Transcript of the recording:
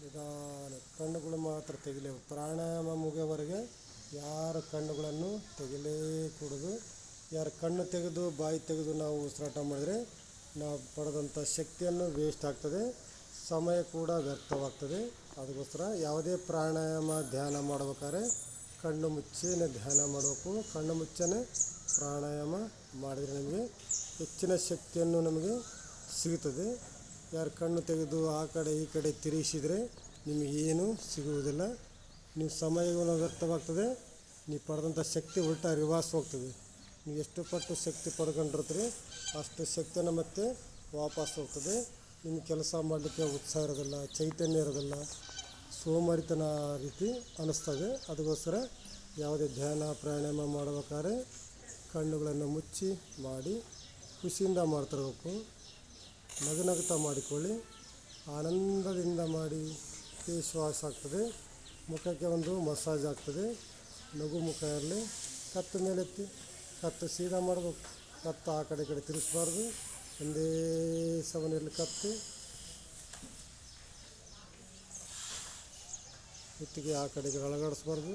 ನಿಧಾನ ಕಣ್ಣುಗಳು ಮಾತ್ರ ತೆಗಿಲೇ ಪ್ರಾಣಾಯಾಮ ಮುಗಿಯೋವರೆಗೆ ಯಾರ ಕಣ್ಣುಗಳನ್ನು ತೆಗಿಲೇ ಕೂಡದು ಯಾರ ಕಣ್ಣು ತೆಗೆದು ಬಾಯಿ ತೆಗೆದು ನಾವು ಉಸಿರಾಟ ಮಾಡಿದರೆ ನಾವು ಪಡೆದಂಥ ಶಕ್ತಿಯನ್ನು ವೇಸ್ಟ್ ಆಗ್ತದೆ. ಸಮಯ ಕೂಡ ವ್ಯರ್ಥವಾಗ್ತದೆ. ಅದಕ್ಕೋಸ್ಕರ ಯಾವುದೇ ಪ್ರಾಣಾಯಾಮ ಧ್ಯಾನ ಮಾಡ್ಬೇಕಾದ್ರೆ ಕಣ್ಣು ಮುಚ್ಚೇನೆ ಧ್ಯಾನ ಮಾಡಬೇಕು. ಕಣ್ಣು ಮುಚ್ಚನೆ ಪ್ರಾಣಾಯಾಮ ಮಾಡಿದರೆ ನಮಗೆ ಹೆಚ್ಚಿನ ಶಕ್ತಿಯನ್ನು ನಮಗೆ ಸಿಗುತ್ತದೆ. ಯಾರು ಕಣ್ಣು ತೆಗೆದು ಆ ಕಡೆ ಈ ಕಡೆ ತಿರುಗಿಸಿದರೆ ನಿಮಗೇನು ಸಿಗುವುದಿಲ್ಲ. ನೀವು ಸಮಯವನ್ನು ವ್ಯರ್ಥವಾಗ್ತದೆ, ನೀವು ಪಡೆದಂಥ ಶಕ್ತಿ ಉಲ್ಟಾ ರಿವಾಸ್ ಹೋಗ್ತದೆ. ನೀವು ಎಷ್ಟು ಪಟ್ಟು ಶಕ್ತಿ ಪಡ್ಕೊಂಡಿರ್ತೀರಿ, ಅಷ್ಟು ಶಕ್ತಿಯನ್ನು ಮತ್ತೆ ವಾಪಸ್ ಹೋಗ್ತದೆ. ನಿಮ್ಮ ಕೆಲಸ ಮಾಡಲಿಕ್ಕೆ ಉತ್ಸಾಹ ಇರೋದಿಲ್ಲ, ಚೈತನ್ಯ ಇರೋದಿಲ್ಲ, ಸೋಮಾರಿತನ ರೀತಿ ಅನ್ನಿಸ್ತದೆ. ಅದಕ್ಕೋಸ್ಕರ ಯಾವುದೇ ಧ್ಯಾನ, ಪ್ರಾಣಾಯಾಮ ಮಾಡಬೇಕಾದ್ರೆ ಕಣ್ಣುಗಳನ್ನು ಮುಚ್ಚಿ ಮಾಡಿ, ಖುಷಿಯಿಂದ ಮಾಡ್ತಿರ್ಬೇಕು. ನಗುನಗುತ್ತಾ ಮಾಡಿಕೊಳ್ಳಿ. ಆನಂದದಿಂದ ಮಾಡಿ ಶ್ವಾಸ ಆಗ್ತದೆ. ಮುಖಕ್ಕೆ ಒಂದು ಮಸಾಜ್ ಆಗ್ತದೆ. ನಗು ಮುಖ ಇರಲಿ. ಕತ್ತು ಮೇಲೆತ್ತಿ ಕತ್ತು ಸೀದಾ ಮಾಡಬೇಕು. ಕತ್ತು ಆ ಕಡೆ ಕಡೆ ತಿರುಗಿಸ್ಬಾರ್ದು. ಒಂದೇ ಸಮನೆಯಲ್ಲಿ ಕತ್ತು. ಇತ್ತಿಗೆ ಆ ಕಡೆಗೆ ಅಲಗಾಡಿಸ್ಬಾರ್ದು